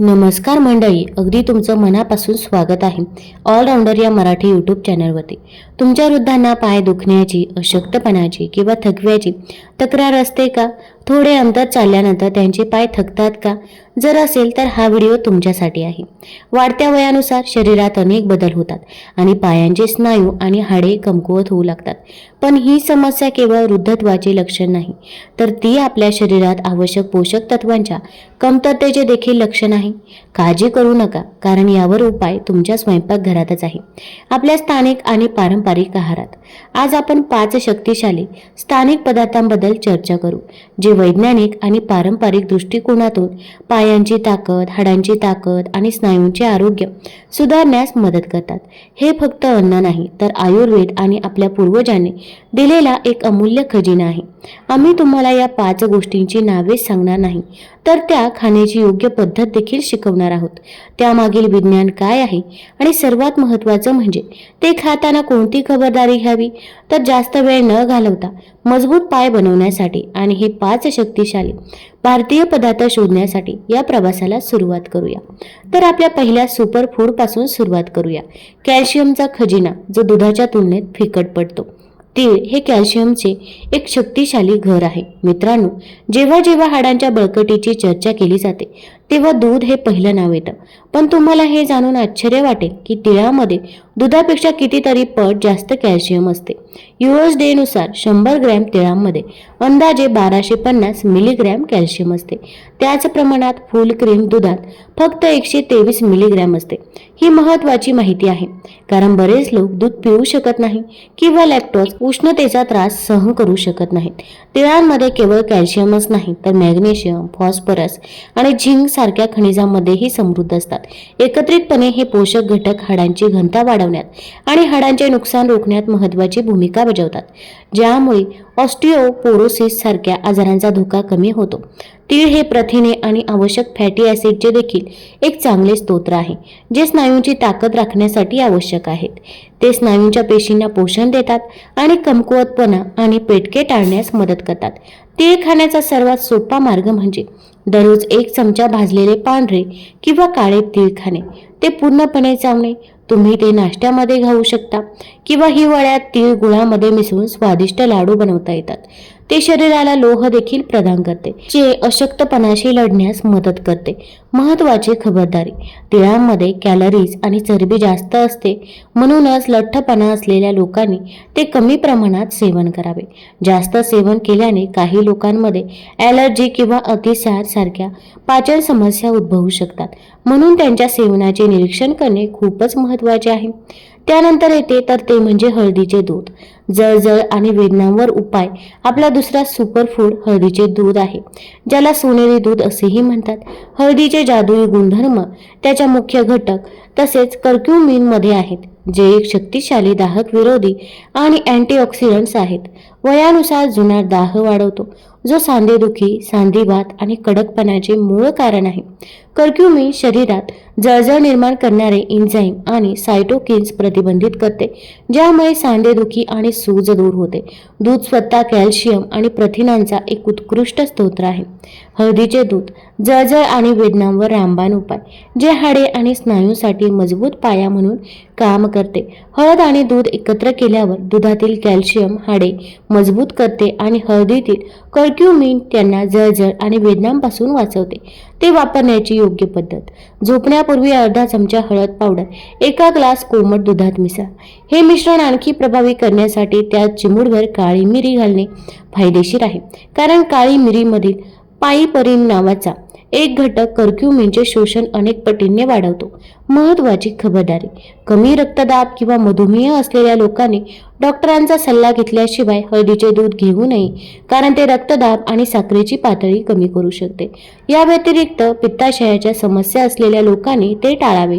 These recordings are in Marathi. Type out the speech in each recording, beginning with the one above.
नमस्कार मंडळी अगदी तुमचं मनापासून स्वागत आहे. ऑलराऊंडर या मराठी यूट्यूब चॅनलवरती तुमच्या वृद्धांना पाय दुखण्याची अशक्तपणाची किंवा थकव्याची तक्रार असते का? थोडे अंतर चालल्यानंतर त्यांचे पाय थकतात का? जर असेल तर हा व्हिडिओ तुमच्यासाठी आहे. वाढत्या वयानुसार शरीरात अनेक बदल होतात आणि पायांचे स्नायू आणि हाडे कमकुवत होऊ लागतात. पण ही समस्या केवळ वृद्धत्वाचे लक्षण नाही तर ती आपल्या शरीरात आवश्यक पोषक तत्वांच्या कमतरतेचे देखील लक्षण आहे. काळजी करू नका कारण यावर उपाय तुमच्या स्वयंपाकघरातच आहे. आपल्या स्थानिक आणि पारंपरिक आहारात. आज आपण पाच शक्तिशाली स्थानिक पदार्थांबद्दल चर्चा करू जे वैज्ञानिक आणि पारंपरिक दृष्टिकोनातून पायांची ताकद हाडांची ताकद आणि स्नायूंचे आरोग्य सुधारण्यास मदत करतात. हे फक्त अन्न नाही तर आयुर्वेद आणि आपल्या पूर्वजांनी दिलेला एक अमूल्य खजिना आहे. आम्ही तुम्हाला या पाच गोष्टींची नावे सांगणार नाही तर त्या खाण्याची योग्य पद्धत देखील शिकवणार आहोत. त्यामागील विज्ञान काय आहे आणि सर्वात महत्त्वाचं म्हणजे ते खाताना कोणती खबरदारी घ्यावी? तर जास्त वेळ न घालवता मजबूत पाय बनवण्यासाठी आणि हे पाच शक्तिशाली भारतीय पदार्थ शोधण्यासाठी या प्रवासाला सुरुवात करूया. तर आपल्या पहिल्या सुपर फूडपासून सुरुवात करूया. कॅल्शियमचा खजिना जो दुधाच्या तुलनेत फिकट पडतो. तीळ हे कॅल्शियमचे एक शक्तिशाली घर आहे. मित्रांनो जेव्हा जेव्हा हाडांच्या बळकटीची चर्चा केली जाते तेव्हा दूध हे पहिलं नाव येतं. पण तुम्हाला हे जाणून आश्चर्य वाटेल की तिळामध्ये दुधापेक्षा कितीतरी पट जास्त कॅल्शियम असते. युएस डेनुसार शंभर ग्रॅम तिळामध्ये अंदाजे बाराशे पन्नास मिलीग्रॅम कॅल्शियम असते. त्याच प्रमाणात फुल क्रीम दुधात फक्त एकशे तेवीस मिलीग्रॅम असते. ही महत्त्वाची माहिती आहे. कारण बरेच लोक दूध पिऊ शकत नाही किंवा लॅक्टोज उष्णतेचा त्रास सहन करू शकत नाहीत. तिळांमध्ये केवळ कॅल्शियमच नाही तर मॅग्नेशियम फॉस्फरस आणि झिंक सारख्या खनिजांमध्येही समृद्ध असतात. एकत्रितपणे हे पोषक घटक हाडांची घनता वाढवण्यात आणि हाडांचे नुकसान रोखण्यात महत्त्वाची भूमिका बजावतात. ज्यामुळे ऑस्टिओपोरोसिस सारख्या आजारांचा धोका कमी होतो. तीळ हे प्रथिने आणि आवश्यक फॅटी ॲसिडचे देखील एक चांगले स्तोत्र आहे जे स्नायूंची ताकद राखण्यासाठी आवश्यक आहेत. ते स्नायूंच्या पेशींना पोषण देतात आणि कमकुवतपणा आणि पेटके टाळण्यास मदत करतात. तीळ खाण्याचा सर्वात सोपा मार्ग म्हणजे दररोज एक चमचा भाजलेले पांढरे किंवा काळे तीळ खाणे. ते पूर्णपणे चावणे तुम्ही ते नाश्त्यामध्ये घालू शकता किंवा हिवाळ्यात तीळ गुळामध्ये मिसळून स्वादिष्ट लाडू बनवता येतात. ते शरीराला लोह देखील प्रदान करते जे अशक्तपणाशी लढण्यास मदत करते. महत्वाची खबरदारी. तिळांमध्ये कॅलरीज आणि चरबी जास्त असते म्हणूनच लठ्ठपणा असलेल्या लोकांनी ते कमी प्रमाणात सेवन करावे. जास्त सेवन केल्याने काही लोकांमध्ये ॲलर्जी किंवा अतिसार सारख्या पाचन समस्या उद्भवू शकतात. म्हणून त्यांच्या सेवनाचे निरीक्षण करणे खूपच महत्त्वाचे आहे. त्यानंतर येते तर ते म्हणजे हळदीचे दूध. जळजळ आणि वेदनांवर उपाय. आपला दुसरा सुपरफूड हळदीचे दूध आहे. ज्याला सोनेरी दूध असेही म्हणतात. हळदीचे जादुई गुणधर्म त्याच्या मुख्य घटक तसेच कर्क्युमिनमध्ये आहेत जे एक शक्तिशाली दाहक विरोधी आणि अँटीऑक्सिडंट्स आहेत. वयानुसार जुना दाह वाढवतो. जो सांधेदुखी सांधिवात आणि कडकपणाचे मूळ कारण आहे. कर्क्युमिन शरीरात जळजळ निर्माण करणारे इन्झाईम आणि सायटोकिन्स प्रतिबंधित करते ज्यामुळे सांधेदुखी आणि सूज दूर होते. दूध स्वतः कॅल्शियम आणि प्रथिनांचा एक उत्कृष्ट स्तोत्र आहे. हळदीचे दूध जळजळ आणि वेदनांवर रामबाण उपाय जे हाडे आणि स्नायूंसाठी मजबूत पाया म्हणून काम करते. हळद आणि दूध एकत्र केल्यावर दुधातील कॅल्शियम हाडे मजबूत करते आणि हळदीतील कर्क्युमिन त्यांना जळजळ आणि वेदनांपासून वाचवते. ते वापरण्याची योग्य पद्धत. झोपण्यापूर्वी अर्धा चमचा हळद पावडर एका ग्लास कोमट दुधात मिसळा. हे मिश्रण आणखी प्रभावी करण्यासाठी त्यात चिमूटभर काळी मिरी घालणे फायदेशीर आहे. कारण काळी मिरीमधील पाईपरीन नावाचा एक घटक कर्क्युमिनचे शोषण अनेक पटींनी वाढवतो. महत्त्वाची खबरदारी. कमी रक्तदाब किंवा मधुमेह असलेल्या लोकांनी डॉक्टरांचा सल्ला घेतल्याशिवाय हळदीचे दूध घेऊ नये कारण ते रक्तदाब आणि साखरेची पातळी कमी करू शकते. या व्यतिरिक्त पित्ताशयाच्या समस्या असलेल्या लोकांनी ते टाळावे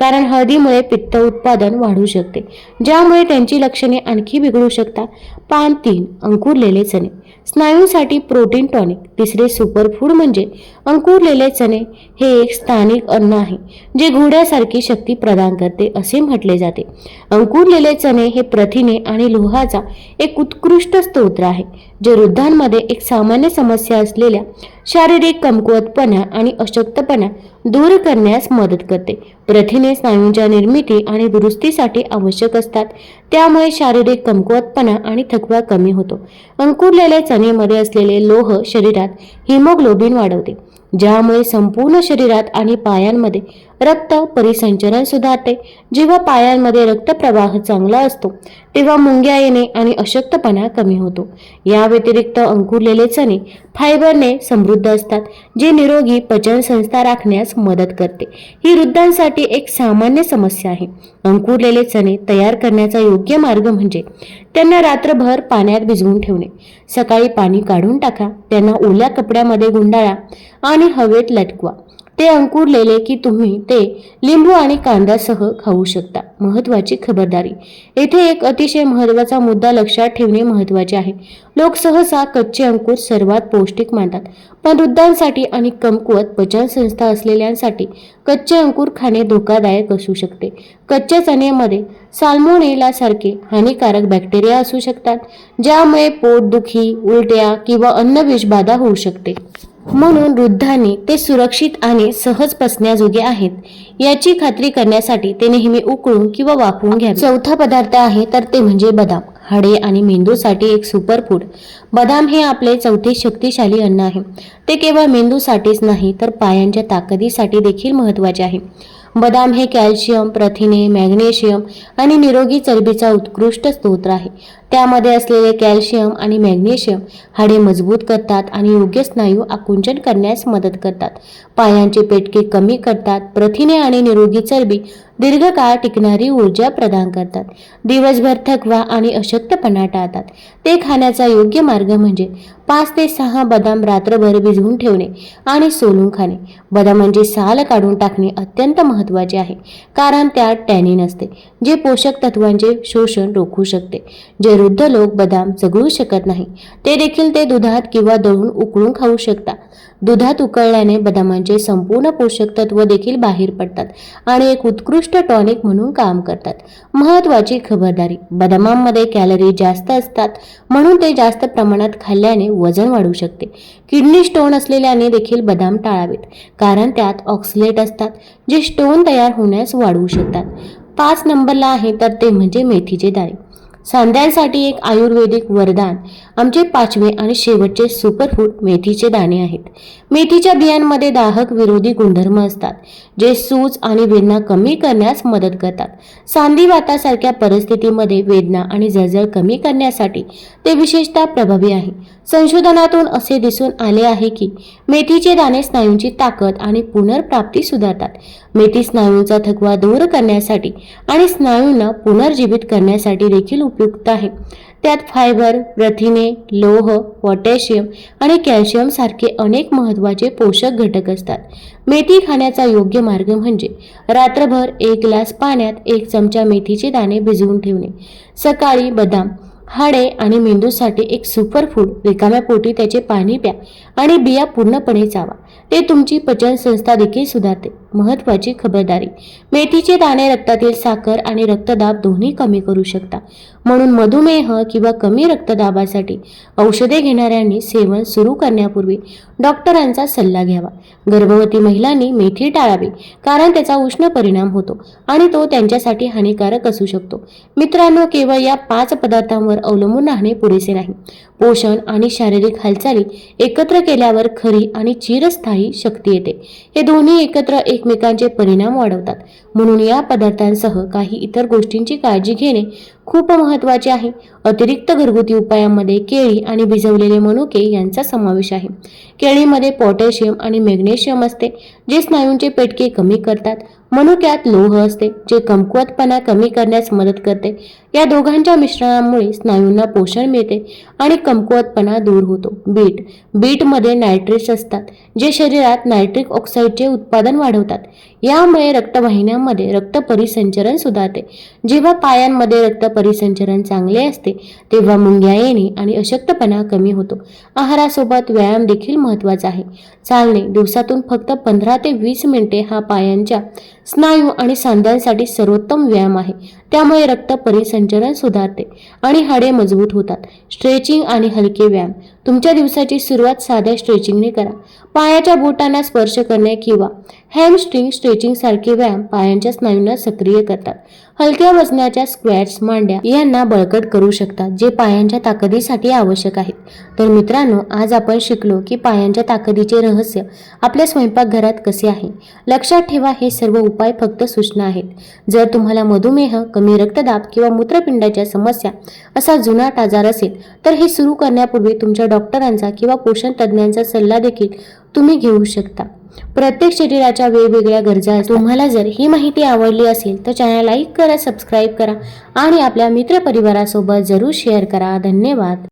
कारण हळदीमुळे पित्त उत्पादन वाढू शकते ज्यामुळे त्यांची लक्षणे आणखी बिघडू शकतात. पान तीन अंकुरलेले चणे. स्नायूंसाठी प्रोटीन टॉनिक. तिसरे सुपरफूड म्हणजे अंकुरलेले चणे. हे एक स्थानिक अन्न आहे जे घोड्या सूर्यासारखी शक्ती प्रदान करते असे म्हटले जाते. अंकुरलेले चणे हे प्रथिने आणि लोहाचा एक उत्कृष्ट स्तोत्र आहे जे वृद्धांमध्ये एक सामान्य समस्या असलेल्या शारीरिक कमकुवतपणा आणि अशक्तपणा दूर करण्यास मदत करते. प्रथिने स्नायूंच्या निर्मिती आणि दुरुस्तीसाठी आवश्यक असतात त्यामुळे शारीरिक कमकुवतपणा आणि थकवा कमी होतो. अंकुरलेल्या चणेमध्ये असलेले लोह शरीरात हिमोग्लोबिन वाढवते ज्यामुळे संपूर्ण शरीरात आणि पायांमध्ये रक्त परिसंचरण सुधारते. जेव्हा पायांमध्ये रक्तप्रवाह चांगला असतो तेव्हा मुंग्या येणे आणि अशक्तपणा कमी होतो. या व्यतिरिक्त अंकुरलेले चणे फायबरने समृद्ध असतात जे निरोगी पचन संस्था राखण्यास मदत करते. ही वृद्धांसाठी एक सामान्य समस्या आहे. अंकुरलेले चणे तयार करण्याचा योग्य मार्ग म्हणजे त्यांना रात्रभर पाण्यात भिजवून ठेवणे. सकाळी पाणी काढून टाका त्यांना ओल्या कपड्यामध्ये गुंडाळा आणि हवेत लटकवा. ते अंकुरलेले की तुम्ही ते लिंबू आणि कांद्यासह खाऊ शकता. महत्वाची खबरदारी. येथे एक अतिशय महत्त्वाचा मुद्दा लक्षात ठेवणे महत्त्वाचे आहे. लोक सहसा कच्चे अंकुर सर्वात पौष्टिक मानतात. पण वृद्धांसाठी आणि कमकुवत पचनसंस्था असलेल्यांसाठी कच्चे अंकुर खाणे धोकादायक असू शकते. कच्च्या चण्यामध्ये साल्मोनेला सारखे हानिकारक बॅक्टेरिया असू शकतात ज्यामुळे पोटदुखी उलट्या किंवा अन्न विषबाधा होऊ शकते. म्हणून वृद्धांनी ते सुरक्षित आणि सहज पसण्याजोगे आहेत. याची खात्री करण्यासाठी ते नेहमी उकळून किंवा वापरून घ्या चौथा पदार्थ आहे तर ते म्हणजे बदाम. हाडे आणि मेंदूसाठी एक सुपर फूड बदाम हे आपले चौथे शक्तिशाली अन्न आहे. ते केवळ मेंदूसाठीच नाही तर पायांच्या ताकदीसाठी देखील महत्त्वाचे आहे. बदाम हे कॅल्शियम प्रथिने मॅग्नेशियम आणि निरोगी चरबीचा उत्कृष्ट स्तोत्र आहे. त्यामध्ये असलेले कॅल्शियम आणि मॅग्नेशियम हाडे मजबूत करतात आणि योग्य स्नायू आकुंचन करण्यास मदत करतात. पायांचे पेटके कमी करतात. प्रथिने आणि निरोगी चरबी दीर्घकाळ टिकणारी ऊर्जा प्रदान करतात. दिवसभर थकवा आणि अशक्तपणा टाळतात. ते खाण्याचा योग्य मार्ग म्हणजे पाच ते सहा बदाम रात्रभर भिजवून ठेवणे आणि सोलून खाणे. बदामांची म्हणजे साल काढून टाकणे अत्यंत महत्त्वाचे आहे कारण त्यात टॅनिन असते जे पोषक तत्वांचे शोषण रोखू शकते. जे वृद्ध लोक बदाम चघळू शकत नाही. ते देखील ते दुधात किंवा दळून उकळून खाऊ शकतात दुधात उकळल्याने बदामांचे संपूर्ण पोषक तत्व देखील बाहेर पडतात आणि एक उत्कृष्ट टॉनिक म्हणून काम करतात. महत्वाची खबरदारी. बदामांमध्ये कॅलरी जास्त असतात म्हणून ते जास्त प्रमाणात खाल्ल्याने वजन वाढू शकते. किडनी स्टोन असलेल्याने देखील बदाम टाळावेत कारण त्यात ऑक्सलेट असतात जे स्टोन तयार होण्यास वाढवू शकतात. पाच नंबरला आहे तर ते म्हणजे मेथीचे दाणे. सांध्यांसाठी एक आयुर्वेदिक वरदान. आमचे पाचवे आणि शेवटचे सुपरफूड मेथीचे दाणे आहेत. मेथीच्या बियांमध्ये दाहक विरोधी गुणधर्म असतात जे सूज आणि वेदना कमी करण्यास मदत करतात. सांधिवातासारख्या परिस्थितीमध्ये वेदना आणि जळजळ कमी करण्यासाठी ते विशेषतः प्रभावी आहे. संशोधनातून असे दिसून आले आहे की मेथीचे दाणे स्नायूंची ताकद आणि पुनर्प्राप्ती सुधारतात. मेथी स्नायूंचा थकवा दूर करण्यासाठी आणि स्नायूंना पुनर्जीवित करण्यासाठी देखील उपयुक्त आहे. त्यात फायबर प्रथिने लोह पोटॅशियम आणि कॅल्शियम सारखे अनेक महत्त्वाचे पोषक घटक असतात. मेथी खाण्याचा योग्य मार्ग म्हणजे रात्रभर एक ग्लास पाण्यात एक चमचा मेथीचे दाणे भिजवून ठेवणे. सकाळी बदाम हाडे आणि मेंदूसाठी एक सुपरफूड रिकाम्या पोटी त्याचे पाणी प्या. आणि बिया पूर्णपणे चावा ते तुमची पचन संस्था देखील सुधारते. महत्वाची खबरदारी. मेथीचे दाणे रक्तातील साखर आणि रक्तदाब दोन्ही कमी करू शकता. म्हणून मधुमेह किंवा कमी रक्तदाबासाठी औषधे घेणाऱ्यांनी सेवन सुरू करण्यापूर्वी डॉक्टरांचा सल्ला घ्यावा. गर्भवती महिलांनी मेथी टाळावी कारण त्याचा उष्ण परिणाम होतो आणि तो त्यांच्यासाठी हानिकारक असू शकतो. मित्रांनो केवळ या पाच पदार्थांवर अवलंबून राहणे पुरेसे नाही. पोषण आणि शारीरिक हालचाली एकत्र केल्यावर खरी आणि चिरस्थायी शक्ती येते. हे दोन्ही एकत्र एकमेकांचे परिणाम वाढवतात. म्हणून या पदार्थांसह काही इतर गोष्टींची काळजी घेणे खूप महत्त्वाचे आहे. अतिरिक्त घरगुती उपायांमध्ये केळी आणि भिजवलेले मनुके यांचा समावेश आहे. केळीमध्ये पोटॅशियम आणि मॅग्नेशियम असते जे स्नायूंचे पेटके कमी करतात. मनुक्यात लोह असते जे कमकुवतपणा कमी करण्यास मदत करते. या दोघांच्या मिश्रणामुळे स्नायूंना पोषण मिळते आणि कमकुवतपणा दूर होतो. बीट बीटमध्ये नायट्रेट्स असतात जे शरीरात नायट्रिक ऑक्साईडचे उत्पादन वाढवतात. यामुळे रक्तवाहिन्यांमध्ये रक्त परिसंचरण सुधारते. जेव्हा पायांमध्ये रक्त परिसंचरण चांगले असते तेव्हा मुंग्या येणे आणि अशक्तपणा कमी होतो. आहारासोबत व्यायाम देखील महत्त्वाचा आहे. चालणे दिवसातून फक्त पंधरा ते वीस मिनिटे हा पायांच्या स्नायू आणि सांध्यांसाठी सर्वोत्तम व्यायाम आहे. त्यामुळे रक्त परिसंचलन सुधारते आणि हाडे मजबूत होतात. स्ट्रेचिंग आणि हलके व्यायाम. तुमच्या दिवसाची सुरुवात साध्या स्ट्रेचिंगने करा. पायाच्या बोटांना स्पर्श करणे किंवा हॅमस्ट्रिंग स्ट्रेचिंग सारखे व्यायाम पायांच्या स्नायूंना सक्रिय करतात. हलक्या वजनाच्या स्क्वॅट्स मांड्या यांना बळकट करू शकतात जे पायांच्या ताकदीसाठी आवश्यक आहेत तर मित्रांनो आज आपण शिकलो की पायांच्या ताकदीचे रहस्य आपल्या स्वयंपाकघरात कसे आहे. लक्षात ठेवा हे सर्व उपाय फक्त सूचना आहेत. जर तुम्हाला मधुमेह कमी रक्तदाब किंवा मूत्रपिंडाच्या समस्या असा जुनाट आजार असेल तर हे सुरू करण्यापूर्वी तुमच्या डॉक्टरांचा किंवा पोषण तज्ज्ञांचा सल्ला देखील तुम्ही घेऊ शकता. प्रत्येक शरीराच्या वेगवेगळ्या गरजा असतात. तुम्हाला जर ही माहिती आवडली असेल तर चॅनल लाईक करा सबस्क्राईब करा आणि आपल्या मित्रपरिवारासोबत जरूर शेअर करा धन्यवाद